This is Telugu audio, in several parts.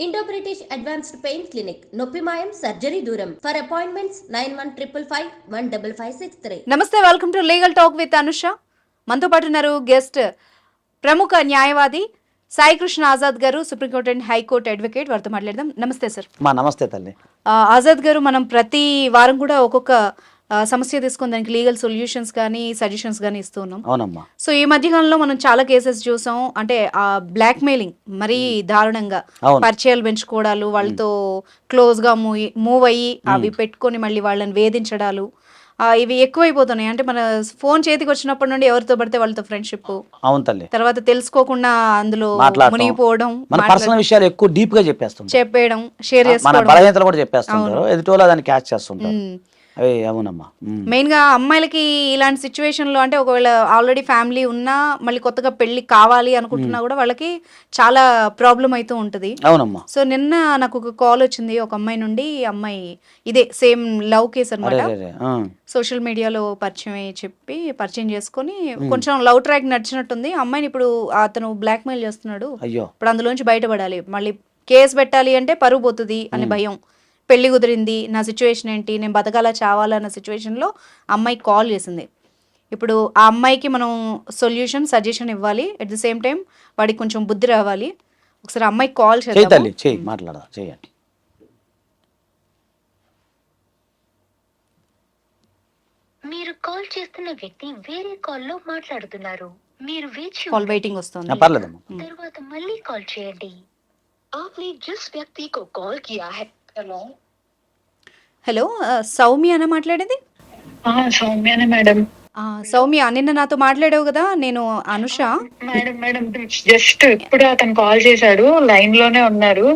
Indo British advanced pain clinic నొప్పి మాయం సర్జరీ దూరం for appointments nine one triple five one double five six three నమస్తే welcome to legal talk with Anusha మనతో పాటు ఉన్నారు గెస్ట్ ప్రముఖ న్యాయవాది సాయి కృష్ణ ఆజాద్ గారు సుప్రీంకోర్టు అండ్ హైకోర్టు అడ్వకేట్ వారితో మాట్లాడదాం. నమస్తే సార్ మా నమస్తే తల్లి. ఆజాద్ గారు మనం ప్రతి వారం కూడా ఒక్కొక్క సమస్య తీసుకుని దానికి లీగల్ సొల్యూషన్స్ కానీ సజెషన్స్ కానీ ఇస్తూ ఉన్నాం. అవునమ్మా. సో ఈ మధ్యకాలంలో మనం చాలా కేసెస్ చూసాం. అంటే ఆ బ్లాక్ మెయిలింగ్ మరీ దారుణంగా. పరిచయాలు పెంచుకోవడాలు వాళ్ళతో క్లోజ్గా మూవ్ మూవ్ అయ్యి అవి పెట్టుకొని మళ్ళీ వాళ్ళని వేధించడాలు ఆ, ఇవి ఎక్కువైపోతున్నాయి. అంటే మన ఫోన్ చేతికి వచ్చినప్పటి నుండి ఎవరితో పడితే వాళ్ళతో ఫ్రెండ్షిప్ అవును తల్లి. తర్వాత తెలుసుకోకుండా అందులో. మునిగిపోవడం మన పర్సనల్ విషయాలు ఎక్కువ డీప్గా చెప్పేస్తుంటారు చెప్పేయడం షేర్ మన చేసుకోవడం. బలహీనతలు కూడా చెప్పేస్తుంటారు. ఎదుటి వాళ్ళు దాన్ని క్యాచ్ చేస్తుంటారు. అవునమ్మా. ఉమ్. మెయిన్గా అమ్మాయిలకి ఇలాంటి సిచ్యువేషన్లో అంటే ఒకవేళ ఆల్రెడీ ఫ్యామిలీ ఉన్నా మళ్ళీ కొత్తగా పెళ్ళి కావాలి అనుకుంటున్నా కూడా వాళ్ళకి చాలా ప్రాబ్లం అవుతూ ఉంటది. అవునమ్మా. సో నిన్న నాకు ఒక కాల్ వచ్చింది ఒక అమ్మాయి నుండి. అమ్మాయి ఇదే సేమ్ లవ్ కేస్ అనమాట. సోషల్ మీడియాలో పరిచయం అయ్యి చెప్పి పరిచయం చేసుకొని కొంచెం లవ్ ట్రాక్ నడిచినట్టుంది. అమ్మాయిని ఇప్పుడు అతను బ్లాక్ మెయిల్ చేస్తున్నాడు ఇప్పుడు అందులోంచి బయటపడాలి. మళ్ళీ కేసు పెట్టాలి అంటే పరువు పోతుంది అనే భయం. పెళ్లి కుదిరింది నా సిచ్యువేషన్ ఏంటి నేను బతకాలా చావాలా అన్న సిచ్యువేషన్లో అమ్మాయి కాల్ చేసింది ఇప్పుడు ఆ అమ్మాయికి మనం సొల్యూషన్ సజెషన్ ఇవ్వాలి అట్ ది సేమ్ టైం వాడికి కొంచెం బుద్ధి రావాలి ఒకసారి ఆ అమ్మాయికి కాల్ చెయ్యి చేద్దాం తల్లి చెయ్యి మాట్లాడదా చెయ్యండి మీరు కాల్ చేస్తున్న వ్యక్తి వేరే కాల్లో మాట్లాడుతున్నారు మీరు వేచి కాల్ ఉండండి. వెయిటింగ్ ఆ, వస్తుంది పర్లేదమ్మా తర్వాత మళ్ళీ కాల్ చేయండి आपने जिस व्यक्ति को कॉल किया है హలో. ఆ, సౌమ్య అన్న మాట్లాడేది? సౌమ్యానే మేడం. సౌమ్య నిన్న నాతో మాట్లాడావు కదా నేను అనుష. మేడం మేడం జస్ట్ ఇప్పుడు అతను కాల్ చేశాడు లైన్లోనే ఉన్నారు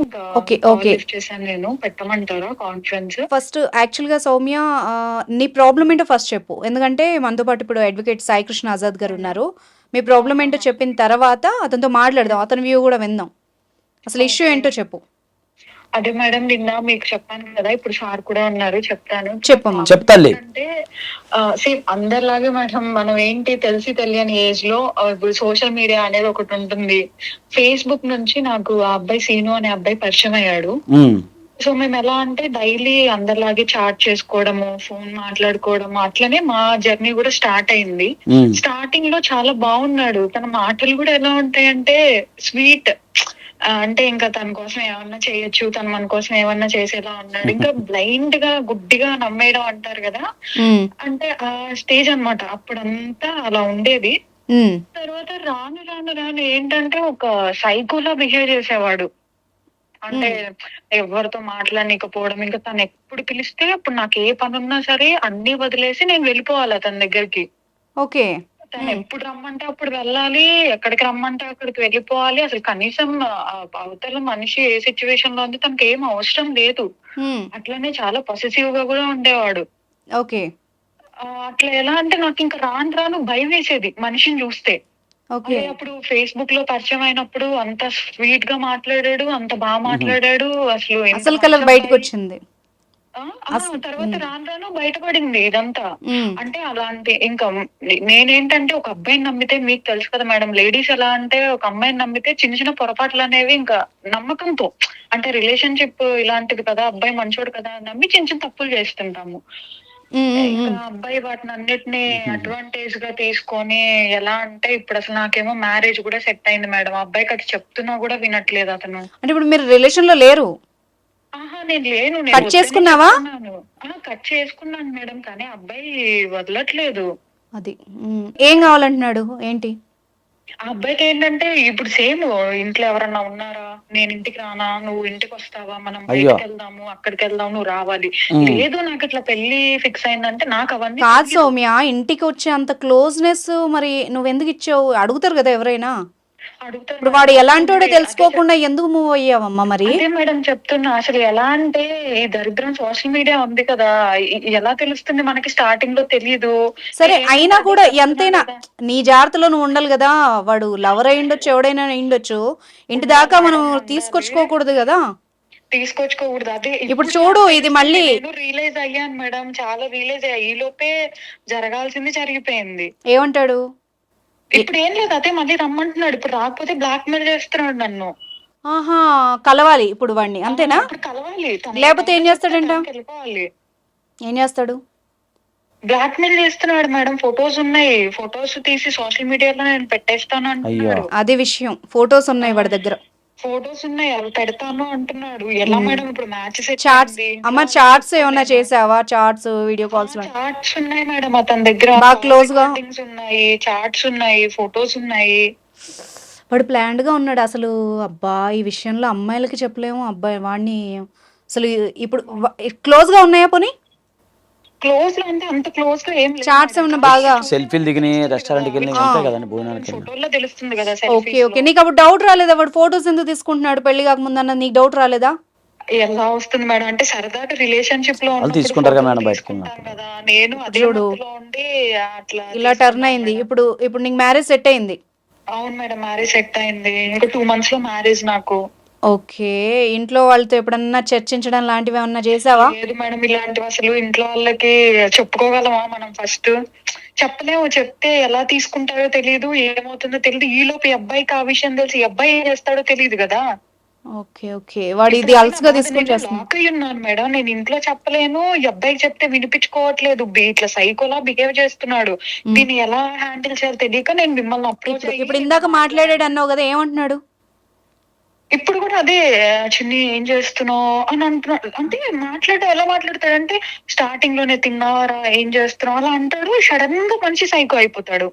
okay. lift చేశాను నేను పెట్టమంటారా కాన్ఫరెన్స్ ఫస్ట్ యాక్చువల్గా సౌమ్య ఆ, నీ ప్రాబ్లం ఏంటో ఫస్ట్ చెప్పు. ఎందుకంటే మనతో పాటు ఇప్పుడు అడ్వకేట్ సాయి కృష్ణ ఆజాద్ గారు ఉన్నారు. మీ ప్రాబ్లం ఏంటో చెప్పిన తర్వాత అతనితో మాట్లాడదాం అతని వ్యూ కూడా విందాం. అసలు ఇష్యూ ఏంటో చెప్పు. అదే మేడం నిన్న మీకు చెప్పాను కదా ఇప్పుడు సార్ కూడా ఉన్నారు చెప్తాను. చెప్పమ్మా. అంటే సేమ్ అందరిలాగే మేడం మనం ఏంటి తెలిసి తెలియని ఏజ్లో ఇప్పుడు సోషల్ మీడియా అనేది ఒకటి ఉంటుంది. ఫేస్బుక్ నుంచి నాకు ఆ అబ్బాయి సీను అనే అబ్బాయి పరిచయం అయ్యాడు. సో మేము ఎలా అంటే డైలీ అందరిలాగే చాట్ చేసుకోవడము ఫోన్ మాట్లాడుకోవడము అట్లనే మా జర్నీ కూడా స్టార్ట్ అయింది. స్టార్టింగ్లో చాలా బాగున్నాడు. తన మాటలు కూడా ఎలా ఉంటాయంటే స్వీట్ అంటే ఇంకా తన కోసం ఏమన్నా చేయొచ్చు తను మన కోసం ఏమన్నా చేసేలా ఉన్నాడు ఇంకా బ్లైండ్గా గుడ్డిగా నమ్మేయడం అంటారు కదా? అంటే ఆ స్టేజ్ అన్నమాట. అప్పుడంతా అలా ఉండేది. తర్వాత రాను రాను రాను ఏంటంటే ఒక సైకోలా బిహేవ్ చేసేవాడు. అంటే ఎవరితో మాట్లాడనీకపోవడం ఇంకా తను ఎప్పుడు పిలిస్తే అప్పుడు నాకు ఏ పని ఉన్నా సరే అన్ని వదిలేసి నేను వెళ్ళిపోవాలి తన దగ్గరికి. ఓకే. తను ఎప్పుడు రమ్మంటే అప్పుడు వెళ్ళాలి ఎక్కడికి రమ్మంటే అక్కడికి వెళ్ళిపోవాలి. అసలు కనీసం అవతల మనిషి ఏ సిచ్యువేషన్లో ఉంది తనకి ఏం అవసరం లేదు. అట్లనే చాలా పొసెసివ్గా కూడా ఉండేవాడు. ఓకే. అట్లా ఎలా అంటే నాకు ఇంకా రాను రాను భయం వేసేది మనిషిని చూస్తే. అప్పుడు ఫేస్బుక్లో పరిచయం అయినప్పుడు అంత స్వీట్గా మాట్లాడాడు అంత బాగా మాట్లాడాడు అసలు అసలు కలర్ బయటకు. వచ్చింది. తర్వాత రాను రాను బయటపడింది ఇదంతా. అంటే అలాంటి ఇంకా నేనేంటంటే ఒక అబ్బాయిని నమ్మితే మీకు తెలుసు కదా మేడం లేడీస్ ఎలా అంటే ఒక అమ్మాయిని నమ్మితే చిన్న చిన్న పొరపాట్లు అనేవి ఇంకా నమ్మకంతో. అంటే రిలేషన్షిప్ ఇలాంటిది కదా అబ్బాయి మంచోడు కదా అని నమ్మి చిన్న చిన్న తప్పులు చేస్తుంటాము. అబ్బాయి వాటిని అన్నిటిని అడ్వాంటేజ్గా తీసుకొని ఎలా అంటే ఇప్పుడు అసలు నాకేమో మ్యారేజ్ కూడా సెట్ అయింది మేడం. అబ్బాయికి అది చెప్తున్నా కూడా వినట్లేదు అతను. అంటే ఇప్పుడు మీరు రిలేషన్లో లేరు. నేను లేను వద్దనే చేసుకున్నావా? కట్ చేసుకున్నాను మేడం కానీ అబ్బాయి వదలట్లేదు. అది ఏం కావాలంటున్నాడు? ఏంటి? ఆ అబ్బాయికి ఏంటంటే ఇప్పుడు సేమ్ ఇంట్లో ఎవరన్నా ఉన్నారా? నేను ఇంటికి రానా? నువ్వు ఇంటికి వస్తావా? మనం. బయటకు వెళ్దాము అక్కడికి వెళ్దాం నువ్వు రావాలి. లేదు నాకు ఇట్లా పెళ్ళి ఫిక్స్ అయిందంటే నాకు అవన్నీ కాదు. సౌమ్య ఇంటికి వచ్చే అంత క్లోజ్నెస్ మరి నువ్వు ఎందుకు ఇచ్చావు? అడుగుతారు కదా ఎవరైనా. ఇప్పుడు వాడు. ఎలాంటోడో తెలుసుకోకుండా ఎందుకు మూవ్ అయ్యావమ్మా మరి? అదే మేడం చెప్తున్నా అసలు ఎలా అంటే ఈ దరిద్రం సోషల్ మీడియా ఉంది కదా ఎలా తెలుస్తుంది మనకి స్టార్టింగ్లో తెలియదు సరే అయినా కూడా ఎంతైనా. నీ జాగ్రత్తలో నువ్వు ఉండాలి కదా వాడు లవర్ అయి ఉండొచ్చు ఎవడైనా అయి ఉండొచ్చు. ఇంటి దాకా మనం తీసుకొచ్చుకోకూడదు కదా. తీసుకొచ్చుకోకూడదు. అదే ఇప్పుడు చూడు, ఇది మళ్ళీ- రియలైజ్ అయ్యాను మేడం? చాలా రియలైజ్ అయ్యా. ఈ లోపే జరగాల్సింది జరిగిపోయింది. ఏమంటాడు? ఇప్పుడు ఏం లేదు అదే మళ్ళీ రమ్మంటున్నాడు. ఇప్పుడు రాకపోతే బ్లాక్ మెయిల్ చేస్తున్నాడు నన్ను. ఆహా కలవాలి ఇప్పుడు వాడిని అంతేనా? ఇప్పుడు కలవాలి. తన లేకపోతే ఏం చేస్తాడంట? తనకి వెళ్ళిపోవాలి. ఏం చేస్తాడు? బ్లాక్ మెయిల్ చేస్తున్నాడు మేడం. ఫొటోస్ ఉన్నాయి. ఫొటోస్ తీసి సోషల్ మీడియాలో నేను పెట్టేస్తాను అంటున్నాడు. అది విషయం. ఫొటోస్ ఉన్నాయి వాడి దగ్గర. ఫొటోస్ ఉన్నాయి అవి పెడతాను అంటున్నాడు. ఎలా మేడం ఇప్పుడు మ్యాచ్ చార్ట్స్ అమ్మ చార్ట్స్ ఏమన్నా చేసావా? చార్ట్స్ వీడియో కాల్స్ చార్ట్స్ ఉన్నాయి మేడం. అతని దగ్గర బాగా close గా? ఉన్నాయి చార్ట్స్ ఉన్నాయి ఫొటోస్ ఉన్నాయి. వాడు ప్లాన్డ్గా ఉన్నాడు అసలు. అబ్బా ఈ విషయంలో అమ్మాయిలకి చెప్పలేము. అబ్బాయి వాడిని అసలు ఇప్పుడు క్లోజ్గా ఉన్నాయా పోనీ? క్లోజ్లో అంటే అంత క్లోజ్గా ఏం లేదు చార్ట్స్ ఏమన్నా బాగా సెల్ఫీలు దిగిని రెస్టారెంట్కి వెళ్ళి ఉంటాయి కదండి భోజనానికి ఫోటోల్లో తెలుస్తుంది కదా ఓకే ఓకే లో. నీకు అప్పుడు డౌట్ రాలేదా? వాడు ఫొటోస్ ఎందుకు తీసుకుంటున్నాడు పెళ్ళి కాకముందు అన్న నీకు డౌట్ రాలేదా? ఎలా వస్తుంది మేడం అంటే సరదాగా రిలేషన్షిప్లో తీసుకుంటారు కదా మేడం బయటకు తీసుకుంటాం కదా. నేను అదే ఉండి అట్లా ఇలా టర్న్ అయింది. ఇప్పుడు ఇప్పుడు నీకు మ్యారేజ్ సెట్ అయింది. అవును మేడం మ్యారేజ్ సెట్ అయింది. ఇంకా టూ మంత్స్లో మ్యారేజ్ నాకు. ఓకే. ఇంట్లో వాళ్ళతో ఎప్పుడన్నా చర్చించడం లాంటివి ఏమన్నా చేసావా? లేదు మేడం ఇలాంటివి అసలు ఇంట్లో వాళ్ళకి చెప్పుకోగలమా మనం ఫస్ట్? చెప్పలేము చెప్తే ఎలా తీసుకుంటారో తెలియదు ఏమవుతుందో తెలియదు ఈ లోపు ఈ అబ్బాయికి ఆ విషయం తెలిసి ఈ అబ్బాయి ఏం చేస్తాడో తెలియదు కదా. Okay okay. వాడు ఇది అలసిగా తీసుకొని చేస్తున్నాడు లాక్ అయి ఉన్నాను మేడం. నేను ఇంట్లో చెప్పలేను ఈ అబ్బాయికి చెప్తే వినిపించుకోవట్లేదు. బి- ఇట్లా సైకోలా బిహేవ్ చేస్తున్నాడు. దీన్ని ఎలా హ్యాండిల్ చేయాలో తెలియక నేను మిమ్మల్ని అప్రోచ్ ఇప్పుడు ఇప్పుడు ఇందాక మాట్లాడాడు అన్నావు కదా ఏమంటున్నాడు? ఇప్పుడు కూడా అదే చిన్ని ఏం చేస్తున్నావు? అని అంటున్నాడు అంటే మాట్లాడే ఎలా మాట్లాడతాడంటే స్టార్టింగ్లోనే తిన్నావారా ఏం చేస్తున్నావు? అలా అంటాడు. సడన్గా మంచి సైకో అయిపోతాడు.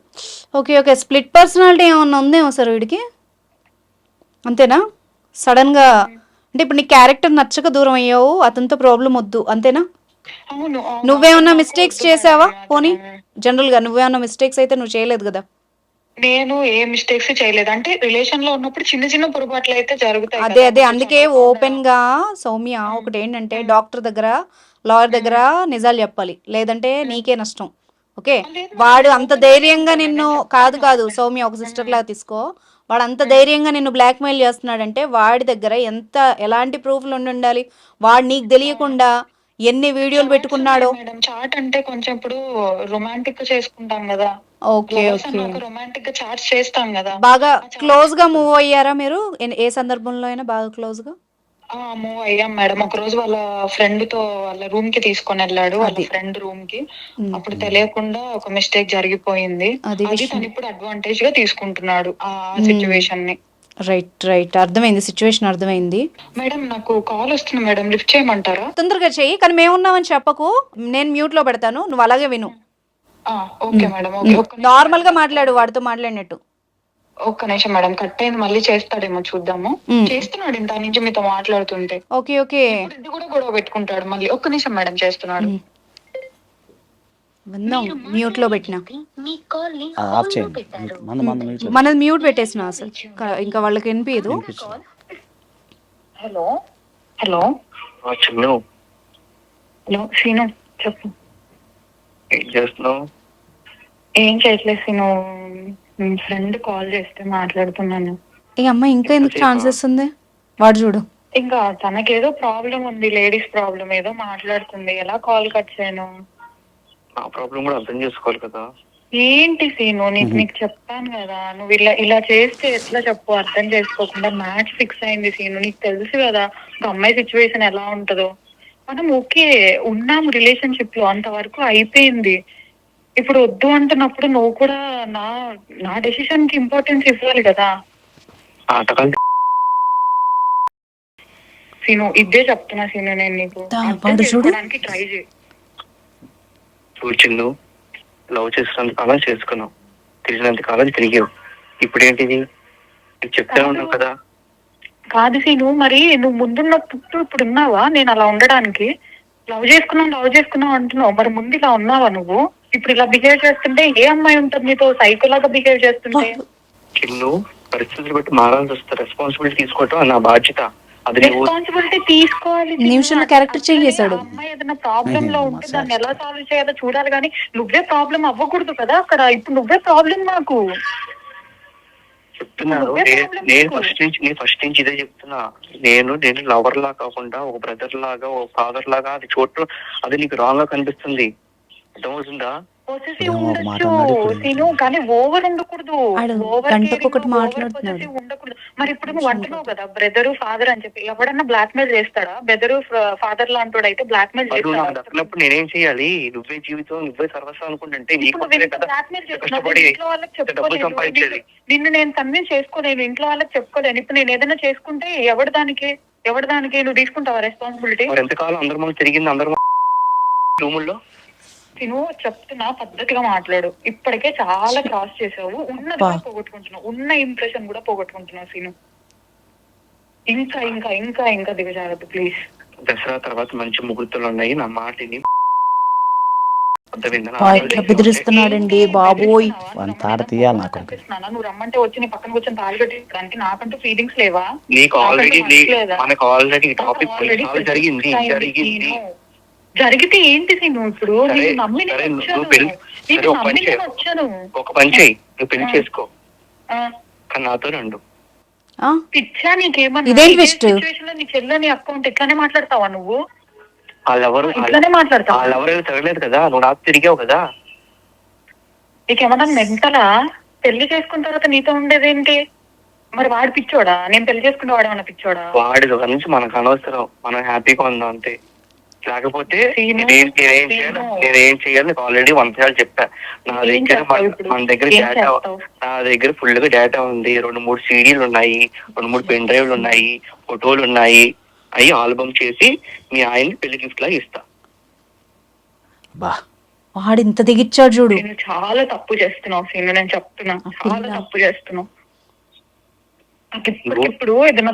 Okay okay. స్ప్లిట్ పర్సనాలిటీ ఏమన్నా ఉందేమో సార్ వీడికి? అంతేనా? సడన్గా అంటే ఇప్పుడు నీ క్యారెక్టర్ నచ్చక దూరం అయ్యావు అతనితో ప్రాబ్లం వద్దు అంతేనా. నువ్వేమన్నా మిస్టేక్స్ చేసావా. పోనీ జనరల్గా నువ్వేమన్నా మిస్టేక్స్ అయితే నువ్వు చేయలేదు కదా? నేను ఏ మిస్టేక్స్ చేయలేదు. అంటే రిలేషన్లో ఉన్నప్పుడు చిన్న చిన్న పొరపాట్లు అయితే జరుగుతాయి అదే. అదే. అందుకే ఓపెన్గా సౌమ్య ఒకటి ఏంటంటే డాక్టర్ దగ్గర లాయర్ దగ్గర నిజాలు చెప్పాలి. లేదంటే నీకే నష్టం. ఓకే? వాడు అంత ధైర్యంగా నిన్ను కాదు కాదు. సౌమ్య ఒక సిస్టర్ లాగా తీసుకో. వాడు అంత ధైర్యంగా నిన్ను బ్లాక్మెయిల్ చేస్తున్నాడంటే వాడి దగ్గర ఎంత ఎలాంటి ప్రూఫ్లు ఉండి ఉండాలి? వాడు నీకు తెలియకుండా ఎన్ని వీడియోలు పెట్టుకున్నాడో? చాట్ అంటే కొంచెం ఇప్పుడు రొమాంటిక్ చేసుకుంటాం కదా. Okay okay. రొమాంటిక్గా చాట్ చేస్తాం కదా. బాగా క్లోజ్గా మూవ్ అయ్యారా మీరు? ఏ సందర్భంలో అయినా బాగా క్లోజ్గా? ఆ మూవ్ అయ్యాం మేడం. ఒక రోజు వాళ్ళ ఫ్రెండ్తో వాళ్ళ రూమ్కి తీసుకొని వెళ్ళాడు వాళ్ళ ఫ్రెండ్ రూమ్కి. అప్పుడు తెలియకుండా ఒక మిస్టేక్ జరిగిపోయింది. అది తను ఇప్పుడు అడ్వాంటేజ్గా తీసుకుంటున్నాడు ఆ సిచ్యువేషన్ని. రైట్ రైట్ అర్థమైంది. సిచ్యువేషన్ అర్థమైంది. మేడం నాకు కాల్ వస్తుంది మేడం. లిఫ్ట్ చేయమంటారా? తొందరగా చెయ్యి కానీ మేమున్నామని చెప్పకు. నేను మ్యూట్లో పెడతాను. నువ్వు అలాగే విను. Okay madam okay. నార్మల్గా మాట్లాడు వాడితో మాట్లాడినట్టు. ఒక్క నిమిషం మేడం కట్ అయింది మళ్ళీ చేస్తాడేమో చూద్దాము. చేస్తున్నాడు ఇంత నుంచి మీతో మాట్లాడుతుంటే. Okay okay. ఇది కూడా గొడవ పెట్టుకుంటాడు మళ్ళీ ఒక్క నిమిషం మేడం చేస్తున్నాడు. మ్యూట్లో పెట్టిన. మనది మ్యూట్ పెట్టేసిన అసలు ఇంకా వాళ్ళకి వినిపించదు హలో హలో. హలో సీను చెప్పు. ఏం చేస్తున్నావు? ఏం చేయట్లేదు సీను ఫ్రెండ్ కాల్ చేస్తే మాట్లాడుతున్నాను. ఈ అమ్మాయి ఇంకా ఎందుకు ఛాన్సెస్ ఉంది? వాడు చూడు. ఇంకా తనకేదో ప్రాబ్లం ఉంది లేడీస్ ప్రాబ్లం ఏదో మాట్లాడుతుంది. ఎలా కాల్ కట్ చేయను? నా ప్రాబ్లం కూడా అర్థం చేసుకోవాలి కదా. ఏంటి సీను నీకు నీకు చెప్పాను కదా నువ్వు ఇలా ఇలా చేస్తే ఎట్లా చెప్పు? అర్థం చేసుకోకుండా మ్యాచ్ ఫిక్స్ అయింది సీను. నీకు తెలుసు కదా ఒక అమ్మాయి సిచ్యువేషన్ ఎలా ఉంటుందో. మనం ఓకే ఉన్నాం రిలేషన్షిప్లో అంతవరకు అయిపోయింది. ఇప్పుడు వద్దు అంటున్నప్పుడు నువ్వు కూడా నా నా డెసిషన్కి ఇంపార్టెన్స్ ఇవ్వాలి కదా. సీను ఇదే చెప్తున్నా సీను నేను నీకు. దా, వాడు చూడు. ట్రై చేయి. చూడు చిన్ను లవ్ చేసినంత కాలం చేసుకున్నావు. తిరిగినంత కాలం తిరిగావు. ఇప్పుడు ఏంటిది నీకు చెప్తా ఉన్నావు కదా. కాదు సీను మరి నువ్వు ముందున్నప్పుడు ఇప్పుడు ఉన్నావా? నేను అలా ఉండడానికి. లవ్ చేసుకున్నావు లవ్ చేసుకున్నావు అంటున్నావు. మరి ముందు ఇలా ఉన్నావా నువ్వు? ఇప్పుడు ఇలా బిహేవ్ చేస్తుంటే ఏ అమ్మాయి ఉంటుంది నీతో సైకోలాగా బిహేవ్ చేస్తుంటే? చిన్ను పరిస్థితులు బట్టి మారాల్సి వస్తుంది. రెస్పాన్సిబిలిటీ తీసుకోవటం నా బాధ్యత. అది నువ్వు రెస్పాన్సిబిలిటీ తీసుకోవాలి. నిమిషంలో చేశాడు. అమ్మాయి ఏదైనా ప్రాబ్లం లో ఉంటే దాన్ని ఎలా సాల్వ్ చేయాలో చూడాలి కానీ నువ్వే ప్రాబ్లం అవ్వకూడదు కదా అక్కడ. ఇప్పుడు నువ్వే ప్రాబ్లం నాకు. చెప్తున్నాను. నేను. ఫస్ట్ నుంచి నేను ఫస్ట్ నుంచి ఇదే చెప్తున్నా. నేను నేను లవర్ లా కాకుండా ఒక బ్రదర్ లాగా ఒక ఫాదర్ లాగా అది చూడటం అది నీకు రాంగ్గా కనిపిస్తుంది. అర్థమవుతుందా? ఉండొచ్చు. కానీ ఓవర్ ఉండకూడదు ఓవర్. ఉండకూడదు. మరి ఇప్పుడు నువ్వు అంటున్నావు కదా బ్రదర్ ఫాదర్ అని చెప్పి. ఎవడన్నా బ్లాక్ మెయిల్ చేస్తాడా? బ్రదర్ ఫాదర్ లాంటి అయితే బ్లాక్ మెయిల్ చేస్తాడా నేనేం చేయాలి నువ్వే జీవితం నువ్వే సర్వస్వం అనుకుంటుంటే కదా. బ్లాక్మెయిల్ చేస్తున్నావు. నిన్ను నేను కన్విన్స్ చేసుకోలేను. ఇంట్లో వాళ్ళకి చెప్పుకోలేను. ఇప్పుడు నేను ఏదైనా చేసుకుంటే ఎవరి దానికి ఎవరి దానికి నువ్వు తీసుకుంటావా రెస్పాన్సిబిలిటీ ఎంతకాలం అందరి మనం తిరిగింది అందరు రూముల్లో? నేను చెప్తున్నా పద్ధతిగా మాట్లాడు. ఇప్పటికే చాలా క్రాస్ చేసావు. ఉన్నది కూడా పోగొట్టుకుంటున్నావు. ఉన్న ఇంప్రెషన్ కూడా పోగొట్టుకుంటున్నావు సీను ఇంకా ఇంకా ఇంకా ఇంకా దిగజారద్దు ప్లీజ్ దసరా తర్వాత మంచి ముహూర్తాలు ఉన్నాయి. నా మాటిని బెదిరిస్తున్నాడండి? బాబోయ్. నువ్వు రమ్మంటే వచ్చి నీ పక్కన కూర్చొని తాళి కట్టడానికి నాకంటూ ఫీలింగ్స్ లేవా? నీకు ఆల్రెడీ? మనకు ఆల్రెడీ టాపిక్ జరిగింది. జరిగింది. జరిగితే ఏంటి సీను ఇప్పుడు? నేను నమ్మి నేను సరే, నువ్వు వచ్చాను. ఒక పని చేయి. నువ్వు పెళ్ళి. చేసుకో. ఆ, కానీ నాతో రండు. ఆ? పిచ్చా నీకేమన్నా? situation లో నీ చెల్లెని అకౌంట్ ఇట్లానే మాట్లాడతావా నువ్వు? వాళ్ళెవరు ఇట్లానే మాట్లాడతావా? వాళ్ళెవరైనా తిరగలేదు కదా. నువ్వు నాకు తిరిగావు కదా. నీకేమన్నా మెంటలా? పెళ్ళి చేసుకున్న తర్వాత నీతో ఉండేదేంటి? మరి వాడు పిచ్చోడా? నేను పెళ్ళి చేసుకున్న వాడు ఏమన్నా పిచ్చోడా? వాడి నుంచి మనకు అనవసరం. మనం హ్యాపీగా ఉందాం అంతే. లేకపోతే సీను, నేనేం చేయాలి. నేనేం చేయాలి నీకు ఆల్రెడీ వంద సార్లు చెప్పా. నా దగ్గర మన- దగ్గర డేటా? నా దగ్గర ఫుల్గా డేటా ఉంది. రెండు మూడు సీడీలు ఉన్నాయి. రెండు మూడు పెన్ డ్రైవ్లు ఉన్నాయి. ఫోటోలు ఉన్నాయి. అవి ఆల్బమ్ చేసి మీ ఆయన్ని పెళ్ళి గిఫ్ట్ లాగా ఇస్తా. బా. వాడు ఇంత దిగిచ్చాడు చూడు. నేను చాలా తప్పు చేస్తున్నావు సీను. నేను చెప్తున్నా. చాలా. తప్పు చేస్తున్నావు. ఇప్పుడు ఏదైనా